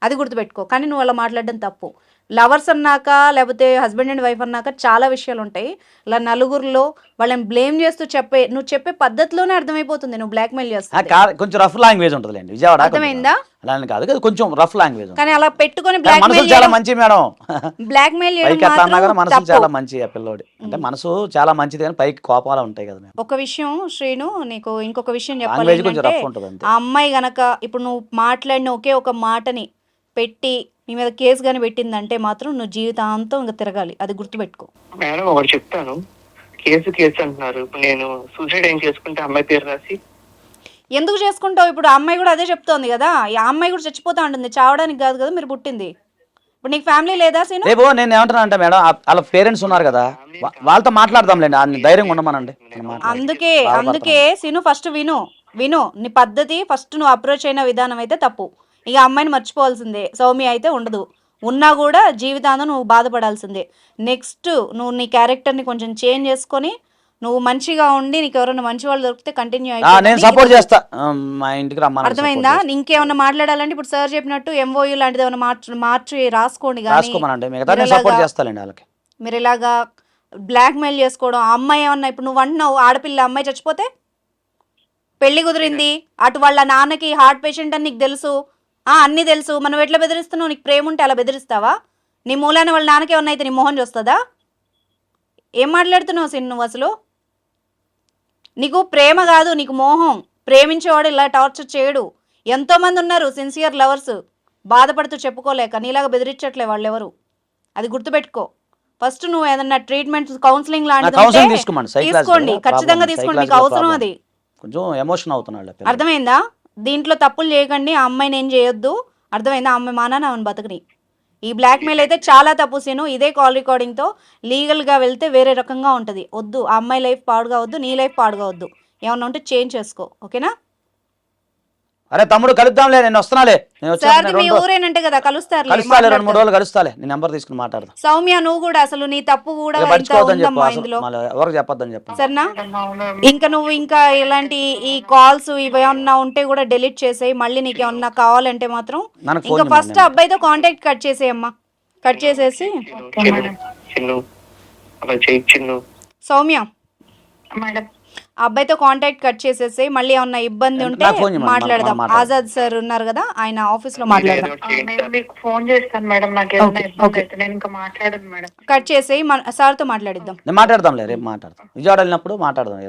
అది గుర్తుపెట్టుకో. కానీ నువ్వు అలా మాట్లాడడం తప్పు. లవర్స్ అన్నాక లేకపోతే హస్బెండ్ అండ్ వైఫ్ అన్నాక చాలా విషయాలు ఉంటాయి. ఇలా నలుగురిలో వాళ్ళని బ్లేమ్ చేస్తూ చెప్పే నువ్వు చెప్పే పద్ధతిలోనే అర్థమైపోతుంది నువ్వు బ్లాక్మెయిల్ ఆ, చేస్తావు కొంచెం రఫ్ లాంగ్వేజ్ ఉంటుందిలేండి. విజయవాడ అర్థమైందా? అలా కాదు. కదా కొంచెం రఫ్ లాంగ్వేజ్ కానీ అలా పెట్టుకొని మనసులు బ్లాక్మెయిల్ చాలా మంచి మేడం. చేయడం మనసులు మాత్రం చాలా. మంచి పిల్లోడి. అంటే మనసు చాలా మంచిది కానీ పైకి కోపాలు ఉంటాయి కదా ఒక విషయం శ్రీను నీకు ఇంకొక విషయం చెప్పాలి ఉంటుంది ఆ అమ్మాయి గనక ఇప్పుడు నువ్వు మాట్లాడిన ఒకే ఒక మాటని పెట్టి నీ మీద కేసు కానీ పెట్టిందంటే మాత్రం నువ్వు జీవితాంతం ఇంకా తిరగాలి. అది గుర్తుపెట్టుకో. మేడం ఒకటి చెప్తాను. కేసు కేసు అంటున్నారు. ఇప్పుడు నేను సూసైడ్ ఏం చేసుకుంటే అమ్మాయి పేరు రాసి? ఎందుకు చేసుకుంటావు? ఇప్పుడు ఆ అమ్మాయి కూడా అదే చెప్తోంది కదా. ఈ ఆ అమ్మాయి కూడా చచ్చిపోతా ఉంటుంది చావడానికి కాదు కదా మీరు పుట్టింది. ఇప్పుడు నీకు ఫ్యామిలీ లేదా సీను? రేపు నేను ఏమంటున్నా అంటే మేడం వాళ్ళ పేరెంట్స్ ఉన్నారు కదా. వా- వాళ్ళతో మాట్లాడదాంలేండి. ఆ ధైర్యంగా ఉండమనండి. నేను మాట్లాడతాను. అందుకే బాధపడతాను. అందుకే సీను ఫస్ట్ విను. విను. నీ పద్ధతి ఫస్ట్ నువ్వు అప్రోచ్ అయిన విధానం అయితే తప్పు. ఇక అమ్మాయిని మర్చిపోవాల్సిందే. సౌమ్య అయితే ఉండదు. ఉన్నా కూడా జీవితాంతం నువ్వు బాధపడాల్సిందే. నెక్స్ట్ నువ్వు నీ క్యారెక్టర్ని కొంచెం చేంజ్ చేసుకొని నువ్వు మంచిగా ఉండి నీకు ఎవరైనా మంచి వాళ్ళు దొరికితే కంటిన్యూ నేను సపోర్ట్ చేస్తా. మా ఇంటికి అర్థమైందా? ఇంకేమన్నా మాట్లాడాలంటే ఇప్పుడు సార్ చెప్పినట్టు ఎంఓయూ లాంటిది ఏమైనా మార్చు మార్చి రాసుకోండి మీరు సపోర్ట్ ఇలాగా- చేస్తానండి వాళ్ళకి. మీరు ఇలాగా బ్లాక్మెయిల్ చేసుకోవడం ఆ అమ్మాయి ఏమన్నా ఇప్పుడు నువ్వు అంటున్నావు ఆడపిల్ల అమ్మాయి చచ్చిపోతే? పెళ్ళి కుదిరింది. అటు వాళ్ళ నాన్నకి హార్ట్ పేషెంట్ అని నీకు తెలుసు. అన్నీ తెలుసు. మనం ఎట్లా బెదిరిస్తున్నావు? నీకు ప్రేమ ఉంటే అలా బెదిరిస్తావా? నీ మూలాన వాళ్ళ నాన్నకి ఏమన్నా అయితే నీ మొహం చూస్తుందా? ఏం మాట్లాడుతున్నావు సిన్ నువ్వు అసలు? నీకు ప్రేమ కాదు నీకు మోహం. ప్రేమించేవాడు ఇలా టార్చర్ చేయడు. ఎంతోమంది ఉన్నారు సిన్సియర్ లవర్స్. బాధపడుతూ చెప్పుకోలేక నీలాగా బెదిరించట్లే వాళ్ళెవరు? అది గుర్తుపెట్టుకో. ఫస్ట్ నువ్వు ఏదన్నా ట్రీట్మెంట్ కౌన్సిలింగ్ లాంటిది తీసుకోండి. ఖచ్చితంగా తీసుకోండి. మీకు అవసరం అది. కొంచెం ఎమోషన్ అవుతున్నాడు. అర్థమైందా? దీంట్లో తప్పులు చేయకండి ఆ అమ్మాయిని ఏం చేయొద్దు. అర్థమైందా? ఆ అమ్మాయి మానాన ఆమెను బతకని. ఈ బ్లాక్మెయిల్ అయితే చాలా తప్పు సీను. ఇదే కాల్ రికార్డింగ్తో లీగల్గా వెళ్తే వేరే రకంగా ఉంటుంది. వద్దు ఆ అమ్మాయి లైఫ్ పాడు కావద్దు నీ లైఫ్ పాడు కావద్దు ఏమన్నా ఉంటే చేంజ్ చేసుకో ఓకేనా? అరే తమ్ముడు కలుద్దాంలే నేను వస్తున్నాలే. నేను ఊరేనంటే కదా కలుస్తారు కలుస్తాలే రెండు మూడు రోజులు కలుస్తాలే. నీ నెంబర్ తీసుకుని మాట్లాడదాం. సౌమ్య నువ్వు కూడా అసలు నీ తప్పు కూడా పడుచుకోవద్దని చెప్పు ఎవరికి చెప్పొద్దని చెప్పు. సరేనా? ఇంకా నువ్వు ఇంకా ఇలాంటి ఈ కాల్స్ ఇవి ఏమన్నా ఉంటే కూడా డెలీట్ చేసేయి మళ్ళీ నీకు ఏమన్నా కావాలంటే మాత్రం ఇంకా ఫస్ట్ అబ్బాయితో కాంటాక్ట్ కట్ చేసేయమ్మా కట్ చేసేసి. సౌమ్య. మేడం అబ్బాయితో కాంటాక్ట్ కట్ చేసేసి మళ్ళీ ఏమన్నా ఇబ్బంది ఉంటే నాకు మాట్లాడదాం. ఆజాద్ సార్ ఉన్నారు కదా ఆయన ఆఫీస్లో మాట్లాడదాం నేను. మీకు ఫోన్ చేస్తాను మేడం నాకు ఏదైనా Okay, ఇబ్బంది okay. అయితే నేను ఇంకా మాట్లాడను మేడం కట్ చేసేయి మన సార్తో మాట్లాడిద్దాం నేను మాట్లాడదాంలే రేపు మాట్లాడదాం విజయవాడ వెళ్ళినప్పుడు మాట్లాడదాం